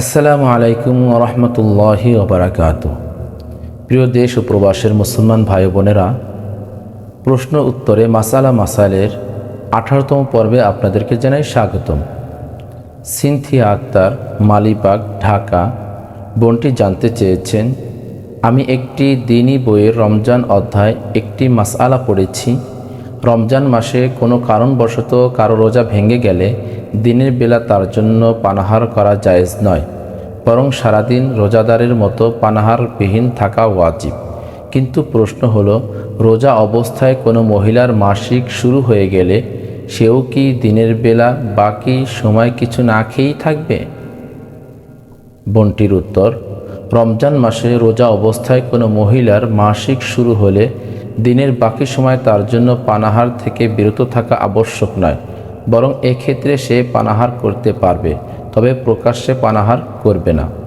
আসসালামু আলাইকুম রহমতুল্লাহি ওবরাকাত প্রিয় দেশ ও প্রবাসের মুসলমান ভাই বোনেরা, প্রশ্ন উত্তরে মাসালা মাসালের আঠারোতম পর্বে আপনাদেরকে জানাই স্বাগতম। সিনথিয়া আক্তার, মালিবাগ, ঢাকা, বোনটি জানতে চেয়েছেন, আমি একটি দিনই বইয়ের রমজান অধ্যায় একটি মাসআলা পড়েছি। রমজান মাসে কোনো কারণবশত কারও রোজা ভেঙে গেলে দিনের বেলা তার জন্য পানাহার করা জায়েজ নয়, বরং সারাদিন রোজাদারের মতো পানাহারবিহীন থাকা ওয়াজিব। কিন্তু প্রশ্ন হলো, রোজা অবস্থায় কোনো মহিলার মাসিক শুরু হয়ে গেলে সেও কি দিনের বেলা বাকি সময় কিছু না খেয়েই থাকবে? বনটির উত্তর, রমজান মাসে রোজা অবস্থায় কোনো মহিলার মাসিক শুরু হলে দিনের বাকি সময় তার জন্য পানাহার থেকে বিরত থাকা আবশ্যক নয়। বরং এক্ষেত্রে সে পানাহার করতে পারবে তবে প্রকাশ্যে পানাহার করবে না।